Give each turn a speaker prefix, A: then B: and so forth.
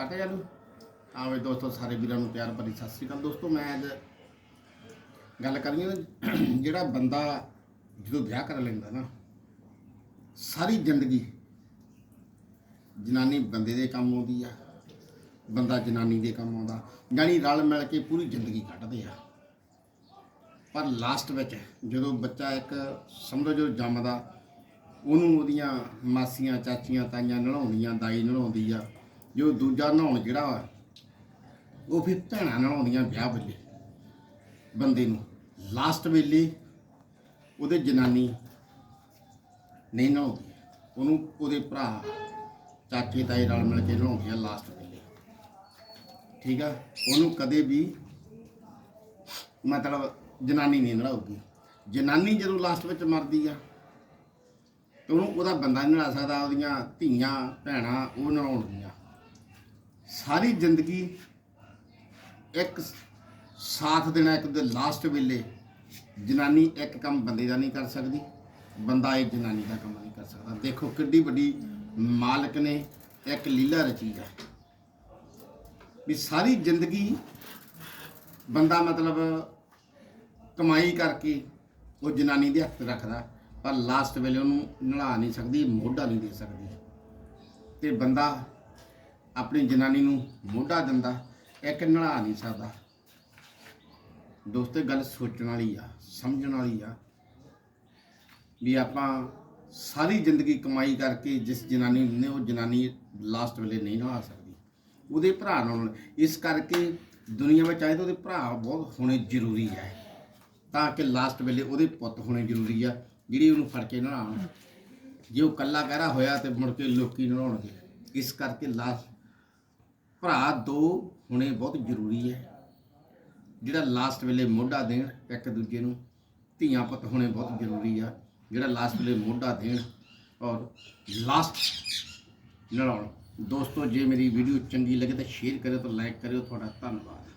A: ਕੱਟ ਜਾ ਲੂ ਆਵੇ ਦੋਸਤੋ, ਸਾਰੇ ਵੀਰਾਂ ਨੂੰ ਪਿਆਰ ਭਰੀ ਸਤਿ ਸ੍ਰੀ ਅਕਾਲ। ਦੋਸਤੋ, ਮੈਂ ਅੱਜ ਗੱਲ ਕਰਨੀ ਹੈ ਜਿਹੜਾ ਬੰਦਾ ਜਦੋਂ ਵਿਆਹ ਕਰ ਲੈਂਦਾ ਨਾ, ਸਾਰੀ ਜ਼ਿੰਦਗੀ ਜਨਾਨੀ ਬੰਦੇ ਦੇ ਕੰਮ ਆਉਂਦੀ ਆ, ਬੰਦਾ ਜਨਾਨੀ ਦੇ ਕੰਮ ਆਉਂਦਾ ਜਾਣੀ ਰਲ ਮਿਲ ਕੇ ਪੂਰੀ ਜ਼ਿੰਦਗੀ ਕੱਢਦੇ ਆ। ਪਰ ਲਾਸਟ ਵਿੱਚ ਜਦੋਂ ਬੱਚਾ ਇੱਕ ਸਮਝੋ ਜੋ ਜੰਮਦਾ, ਉਹਨੂੰ ਉਹਦੀਆਂ ਮਾਸੀਆਂ, ਚਾਚੀਆਂ, ਤਾਈਆਂ ਨਲਾਉਂਦੀਆਂ ਦਾਈ ਨਲਾਉਂਦੀ ਆ ਜੋ ਦੂਜਾ ਨਹਾਉਣ ਜਿਹੜਾ ਵਾ, ਉਹ ਫਿਰ ਭੈਣਾਂ ਨਹਾਉਂਦੀਆਂ ਵਿਆਹ ਵੇਲੇ, ਬੰਦੇ ਨੂੰ। ਲਾਸਟ ਵੇਲੇ ਉਹਦੇ ਜਨਾਨੀ ਨਹੀਂ ਨਹਾਉਂਦੀ, ਉਹਨੂੰ ਉਹਦੇ ਭਰਾ ਚਾਚੇ ਤਾਏ ਨਾਲ ਮਿਲ ਕੇ ਨਹਾਉਂਦੀਆਂ ਲਾਸਟ ਵੇਲੇ। ਠੀਕ ਆ? ਉਹਨੂੰ ਕਦੇ ਵੀ ਮਤਲਬ ਜਨਾਨੀ ਨਹੀਂ ਨਹਾਉਗੀ ਜਨਾਨੀ ਜਦੋਂ ਲਾਸਟ ਵਿੱਚ ਮਰਦੀ ਆ, ਤੇ ਉਹਨੂੰ ਉਹਦਾ ਬੰਦਾ ਨਹੀਂ ਨਹਾ ਸਕਦਾ, ਉਹਦੀਆਂ ਧੀਆਂ, ਭੈਣਾਂ ਉਹ ਨਹਾਉਣਗੀਆਂ ਸਾਰੀ ਜ਼ਿੰਦਗੀ ਇੱਕ ਸਾਥ ਦੇਣਾ, ਇੱਕ ਦੇ ਲਾਸਟ ਵੇਲੇ ਜਨਾਨੀ ਇੱਕ ਕੰਮ ਬੰਦੇ ਦਾ ਨਹੀਂ ਕਰ ਸਕਦੀ, ਬੰਦਾ ਇੱਕ ਜਨਾਨੀ ਦਾ ਕੰਮ ਨਹੀਂ ਕਰ ਸਕਦਾ। ਦੇਖੋ ਕਿੱਡੀ ਵੱਡੀ ਮਾਲਕ ਨੇ, ਇੱਕ ਲੀਲਾ ਰਚੀ ਹੈ। ਵੀ ਸਾਰੀ ਜ਼ਿੰਦਗੀ ਬੰਦਾ ਮਤਲਬ ਕਮਾਈ ਕਰਕੇ ਉਹ ਜਨਾਨੀ ਦੇ ਹੱਥ ਰੱਖਦਾ, ਪਰ ਲਾਸਟ ਵੇਲੇ ਉਹਨੂੰ ਨਲਾ ਨਹੀਂ ਸਕਦੀ, ਮੋਢਾ ਨਹੀਂ ਦੇ ਸਕਦੀ। ਤੇ ਬੰਦਾ ਆਪਣੀ ਜਨਾਨੀ ਨੂੰ ਮੋਢਾ ਦਿੰਦਾ, ਇੱਕ ਨਲਾ ਨਹੀਂ ਸਕਦਾ। ਦੋਸਤੋ ਗੱਲ ਸੋਚਣ ਵਾਲੀ ਆ, ਸਮਝਣ ਵਾਲੀ ਆ ਵੀ ਆਪਾਂ ਸਾਰੀ ਜ਼ਿੰਦਗੀ ਕਮਾਈ ਕਰਕੇ ਜਿਸ ਜਨਾਨੀ ਨੇ ਉਹ ਜਨਾਨੀ ਲਾਸਟ ਵੇਲੇ ਨਹੀਂ ਨਹਾ ਸਕਦੀ। ਉਹਦੇ ਭਰਾ ਨਾਲ, ਇਸ ਕਰਕੇ ਦੁਨੀਆ ਵਿੱਚ ਆਏ ਤਾਂ ਉਹਦੇ ਭਰਾ ਬਹੁਤ ਹੋਣੇ ਜ਼ਰੂਰੀ ਹੈ ਤਾਂ ਕਿ ਲਾਸਟ ਵੇਲੇ ਉਹਦੇ ਪੁੱਤ ਹੋਣੇ ਜ਼ਰੂਰੀ ਆ, ਜਿਹੜੀ ਉਹਨੂੰ ਫੜ ਕੇ ਨਹਾਉਣ। ਜੇ ਉਹ ਕੱਲਾ ਕਹਿਰਾ ਹੋਇਆ ਤੇ ਮੁੜ ਕੇ ਲੋਕੀ ਨਹਾਉਣਗੇ। ਇਸ ਕਰਕੇ ਲਾਸਟ ਭਰਾ ਦੋ ਹੋਣੇ ਬਹੁਤ ਜ਼ਰੂਰੀ ਹੈ। ਜਿਹੜਾ ਲਾਸਟ ਵੇਲੇ ਮੋਢਾ ਦੇਣ ਇੱਕ ਦੂਜੇ ਨੂੰ, ਧੀਆਂ ਪੁੱਤ ਹੋਣੇ ਬਹੁਤ ਜ਼ਰੂਰੀ ਆ। ਜਿਹੜਾ ਲਾਸਟ ਵੇਲੇ ਮੋਢਾ ਦੇਣ ਔਰ ਲਾਸਟ ਨਲਾਉਣ। ਦੋਸਤੋ, ਜੇ ਮੇਰੀ ਵੀਡੀਓ ਚੰਗੀ ਲੱਗੇ ਤਾਂ ਸ਼ੇਅਰ ਕਰਿਓ ਤਾਂ ਲਾਈਕ ਕਰਿਓ। ਤੁਹਾਡਾ ਧੰਨਵਾਦ।